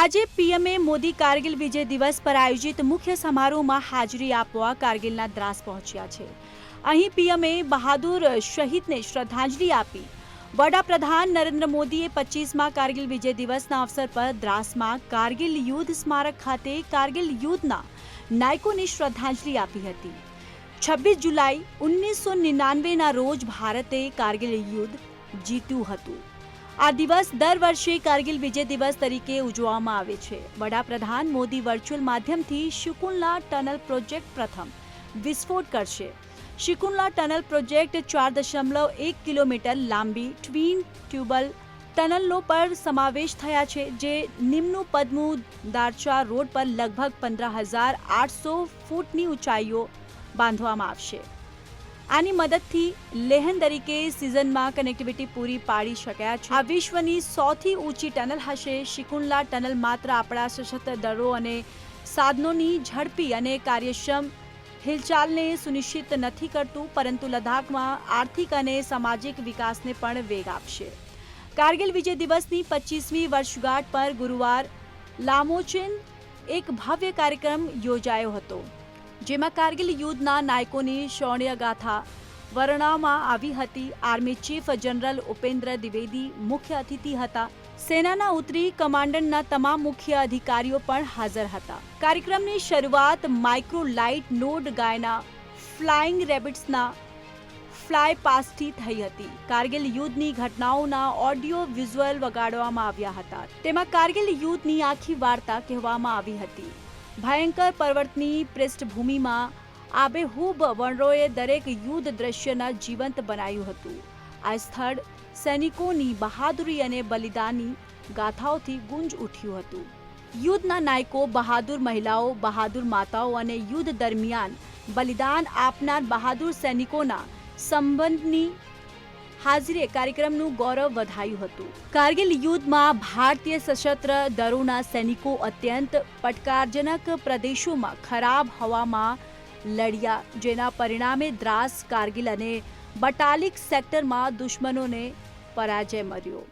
આજે પીએમએ મોદી કારગિલ વિજય દિવસ પર આયોજિત મુખ્ય સમારોહમાં હાજરી આપવા કારગિલના દ્રાસ પહોંચ્યા છે. અહીં પીએમએ બહાદુર શહીદને શ્રદ્ધાંજલિ આપી. વડાપ્રધાન નરેન્દ્ર મોદીએ પચીસમાં કારગિલ વિજય દિવસના અવસર પર દ્રાસમાં કારગિલ યુદ્ધ સ્મારક ખાતે કારગિલ યુદ્ધના નાયકોને શ્રદ્ધાંજલિ આપી હતી. છવ્વીસ જુલાઈ ઓગણીસો નિન્યાનવેના રોજ ભારતે કારગિલ યુદ્ધ જીત્યું હતું. આ દિવસ દર વર્ષે કારગિલ વિજય દિવસ તરીકે ઉજવવામાં આવે છે. વડાપ્રધાન મોદી વર્ચ્યુઅલ માધ્યમથી શિકુનલા ટનલ પ્રોજેક્ટ પ્રથમ વિસ્ફોટ કરશે. શિકુનલા ટનલ પ્રોજેક્ટ ચાર દશમલવ એક કિલોમીટર લાંબી ટ્વીન ટ્યુબલ ટનલનો પર સમાવેશ થયા છે, જે નિમ્નુ પદ્મું દારચા રોડ પર લગભગ પંદર હજાર આઠસો ફૂટની ઊંચાઈઓ બાંધવામાં આવશે. આની મદદથી લેહન તરીકે સિઝનમાં કનેક્ટિવિટી પૂરી પાડી શક્યા છે. આ વિશ્વની સૌથી ઊંચી ટનલ હશે. શિકુનલા ટનલ માત્ર આપણા સશસ્ત્ર દળો અને સાધનોની ઝડપી અને કાર્યક્ષમ હિલચાલને સુનિશ્ચિત નથી કરતું, પરંતુ લદ્દાખમાં આર્થિક અને સામાજિક વિકાસને પણ વેગ આપશે. કારગિલ વિજય દિવસની પચીસમી વર્ષગાંઠ પર ગુરુવાર લામોચિન એક ભવ્ય કાર્યક્રમ યોજાયો હતો. જેમાં કારગિલ યુદ્ધના નાયકોની શૌર્ય ગાથા વર્ણવવામાં આવી હતી. Army chief general Upendra Dwivedi મુખ્ય અતિથિ હતા. સેનાના ઉત્તરી કમાન્ડરના તમામ મુખ્ય અધિકારીઓ પણ હાજર હતા. કાર્યક્રમની શરૂઆત માઇક્રો લાઇટ નોડ ગાયના ફ્લાઇંગ રેબિટ્સના ફ્લાય પાસથી થઈ હતી. કારગિલ યુદ્ધની ઘટનાઓના ઓડિયો વિઝ્યુઅલ વગાડવામાં આવ્યા હતા. તેમાં કારગિલ યુદ્ધની આખી વાર્તા કહેવામાં આવી હતી. ભયંકર પર્વતની પૃષ્ઠભૂમિમાં આબેહૂબ વણરોએ દરેક યુદ્ધ દ્રશ્યના જીવંત બનાવ્યું હતું. આ સ્થળ સૈનિકોની બહાદુરી અને બલિદાનની ગાથાઓથી ગુંજ ઉઠ્યું હતું. યુદ્ધના નાયકો, બહાદુર મહિલાઓ, બહાદુર માતાઓ અને યુદ્ધ દરમિયાન બલિદાન આપનાર બહાદુર સૈનિકોના સંબંધની હાજરીએ કાર્યક્રમનું ગૌરવ વધાયું હતું. કારગિલ યુદ્ધમાં ભારતીય સશસ્ત્ર દળોના સૈનિકો અત્યંત પડકારજનક પ્રદેશોમાં ખરાબ હવામાં લડ્યા, જેના પરિણામે દ્રાસ, કારગિલ અને બટાલિક સેક્ટરમાં દુશ્મનોને પરાજય મળ્યો.